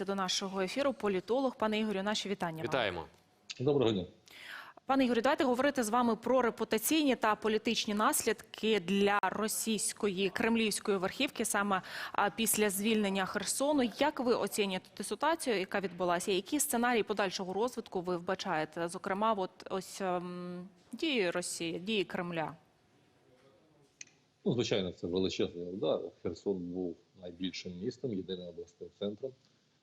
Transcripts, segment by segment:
доєднається до нашого ефіру. Політолог, пане Ігорю, наші вітання. вам. Вітаємо. Доброго дня. Пане Ігорю, давайте говорити з вами про репутаційні та політичні наслідки для російської кремлівської верхівки саме після звільнення Херсону. Як ви оцінюєте ту ситуацію, яка відбулася? Які сценарії подальшого розвитку ви вбачаєте? Зокрема, от ось ем, дії Росії, дії Кремля. Ну, звичайно, це величезний удар. Херсон був найбільшим містом, єдиним обласним центром,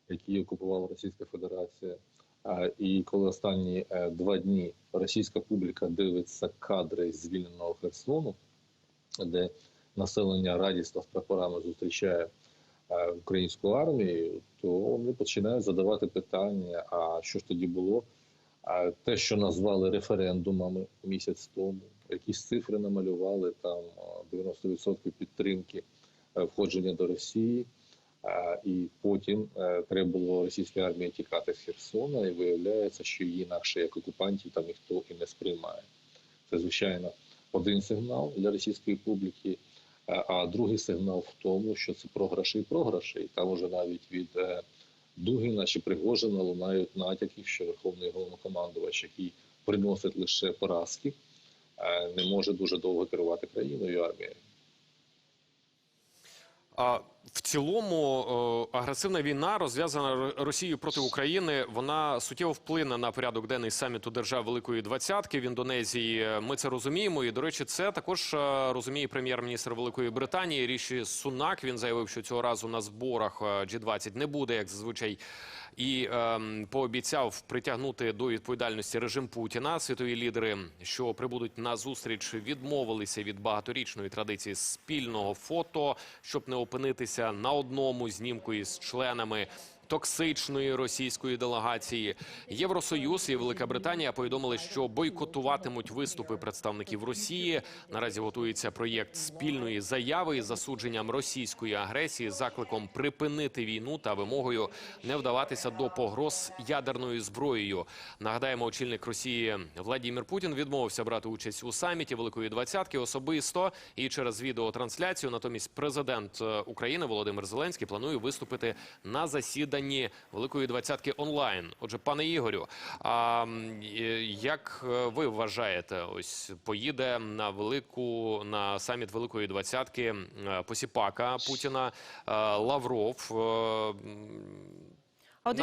який окупувала Російська Федерація. І коли останні е, два дні російська публіка дивиться кадри звільненого Херсону, де населення радісно з прапорами зустрічає е, українську армію, то вони починають задавати питання: а що ж тоді було? А те, що назвали референдумами місяць тому, якісь цифри намалювали там а, 90% підтримки е, входження до Росії. І потім е, треба було російській армії тікати з Херсона, і виявляється, що її інакше як окупантів там ніхто і не сприймає. Це звичайно один сигнал для російської публіки. Е, А другий сигнал в тому, що це програші і програші. І там уже навіть від е, Дугіна чи Пригожина лунають натяки, що верховний головнокомандувач, який приносить лише поразки, не може дуже довго керувати країною і армією. А в цілому е, агресивна війна, розв'язана Росією проти України, вона суттєво вплине на порядок денний саміту держав Великої Двадцятки в Індонезії. Ми це розуміємо. І до речі, це також е, розуміє прем'єр-міністр Великої Британії Ріші Сунак. Він заявив, що цього разу на зборах е, G20 не буде, як зазвичай. І ем, пообіцяв притягнути до відповідальності режим Путіна. Світові лідери, що прибудуть на зустріч, відмовилися від багаторічної традиції спільного фото, щоб не опинитися на одному знімку із членами. Токсичної російської делегації Євросоюз і Велика Британія повідомили, що бойкотуватимуть виступи представників Росії. Наразі готується проєкт спільної заяви із засудженням російської агресії, закликом припинити війну та вимогою не вдаватися до погроз ядерною зброєю. Нагадаємо, очільник Росії Владімір Путін відмовився брати участь у саміті Великої Двадцятки особисто і через відеотрансляцію. Натомість президент е, України Володимир Зеленський планує виступити на засіданні Великої Двадцятки онлайн. Отже, пане Ігорю, а як е, ви вважаєте, ось поїде на велику на саміт Великої Двадцятки посіпака Путіна е, Лавров? е,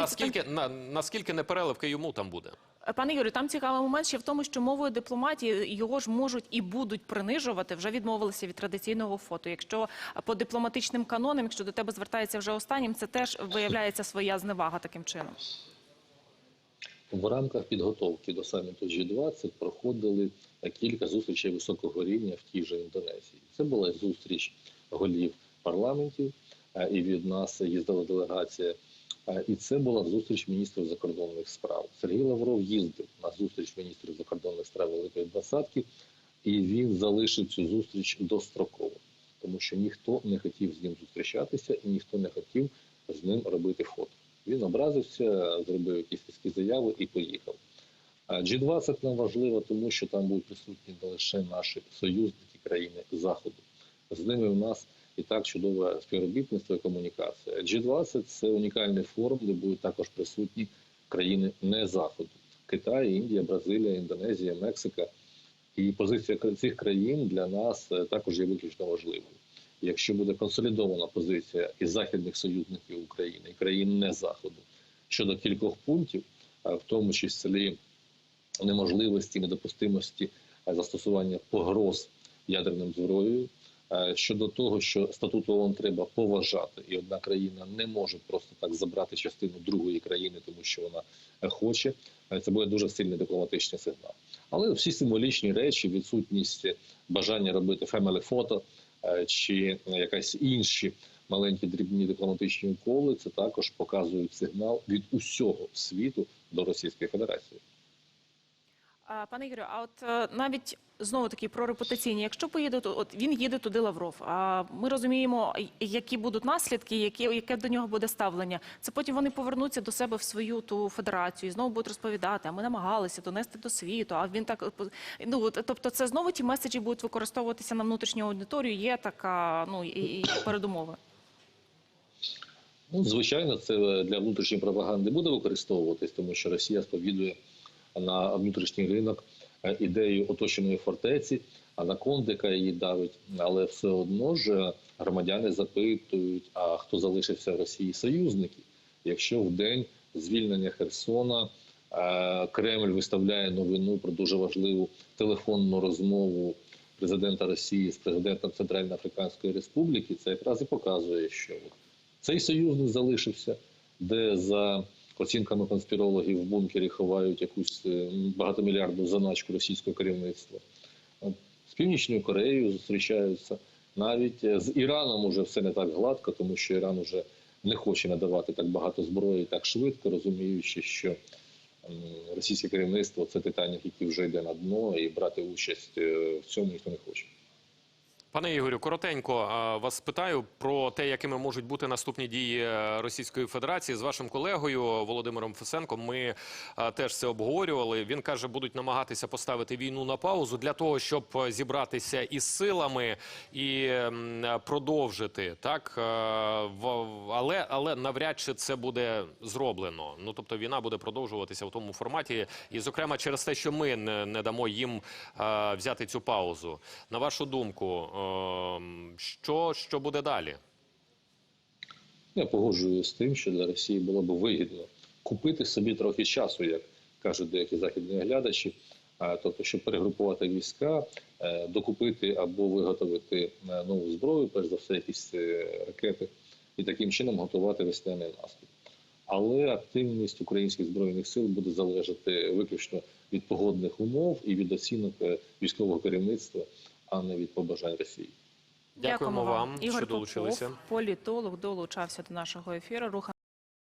Наскільки на наскільки непереливки йому там буде? Пане Юрію, там цікавий момент ще в тому, що мовою дипломатії його ж можуть і будуть принижувати. Вже відмовилися від традиційного фото. Якщо по дипломатичним канонам, якщо до тебе звертається вже останнім, це теж виявляється своя зневага таким чином. В рамках підготовки до саміту G20 проходили кілька зустрічей високого рівня в тій же Індонезії. Це була зустріч голів парламентів, і від нас їздила делегація. І це була зустріч міністрів закордонних справ. Сергій Лавров їздив на зустріч міністрів закордонних справ Великої Двадцятки, і він залишив цю зустріч достроково, тому що ніхто не хотів з ним зустрічатися і ніхто не хотів з ним робити фото. Він образився, зробив якісь такі заяви і поїхав. А G20 нам важливо, тому що там будуть присутні не лише наші союзники країни Заходу. З ними в нас і так чудове співробітництво і комунікація. G20 – це унікальний форум, де будуть також присутні країни не Заходу: Китай, Індія, Бразилія, Індонезія, Мексика. І позиція цих країн для нас е, також є виключно важливою. Якщо буде консолідована позиція і західних союзників України, і країн не Заходу щодо кількох пунктів, в тому числі неможливості, недопустимості е, застосування погроз ядерним зброєю, щодо того, що статут ООН треба поважати, і одна країна не може просто так забрати частину другої країни, тому що вона е, хоче. е, Це буде дуже сильний дипломатичний сигнал. Але всі символічні речі, відсутність бажання робити фемелі фото е, чи якась інші маленькі дрібні дипломатичні уколи, це також показують сигнал від усього світу до Російської Федерації. Пане Ігорю, а от е, навіть знову таки про репутаційні, якщо поїде от він їде туди Лавров. А ми розуміємо, які будуть наслідки, які яке до нього буде ставлення. Це потім вони повернуться до себе в свою ту федерацію і знову будуть розповідати. А ми намагалися донести до світу. А він так ну тобто, це знову ті меседжі будуть використовуватися на внутрішню аудиторію. Є така ну і, передумови. Ну, звичайно, це для внутрішньої пропаганди буде використовуватись, тому що Росія сповідує на внутрішній ринок е, ідею оточеної фортеці, анаконди, яка її давить. Але все одно ж громадяни запитують, а хто залишився в Росії союзники, якщо в день звільнення Херсона е, Кремль виставляє новину про дуже важливу телефонну розмову президента Росії з президентом Центральноафриканської Республіки, це якраз і показує, що цей союзник залишився, де за оцінками конспірологів в бункері ховають якусь е, багатомільярдну заначку російського керівництва. З Північною Кореєю зустрічаються. Навіть е, з Іраном уже все не так гладко, тому що Іран уже не хоче надавати так багато зброї так швидко, розуміючи, що російське керівництво це Титанік, який вже йде на дно, і брати участь е, в цьому ніхто не хоче. Пане Ігорю, коротенько вас питаю про те, якими можуть бути наступні дії е, Російської Федерації з вашим колегою Володимиром Фесенком. Ми теж це обговорювали. Він каже, будуть намагатися поставити війну на паузу для того, щоб е, зібратися із силами і продовжити так. е, Але але навряд чи це буде зроблено. Ну тобто війна буде продовжуватися в тому форматі, і зокрема через те, що ми не, не дамо їм е, взяти цю паузу. На вашу думку, е, що, що буде далі? Я погоджуюсь з тим, що для Росії було б вигідно купити собі трохи часу, як кажуть деякі західні глядачі, тобто, щоб перегрупувати війська, е, докупити або виготовити е, нову зброю, перш за все, якісь е, ракети, і таким чином готувати весняний наступ. Але активність українських збройних сил буде залежати виключно від погодних умов і від оцінок військового керівництва, а не від побажань Росії. Дякуємо вам, Ігор що долучилися. Попов, політолог, долучався до нашого ефіру. Руха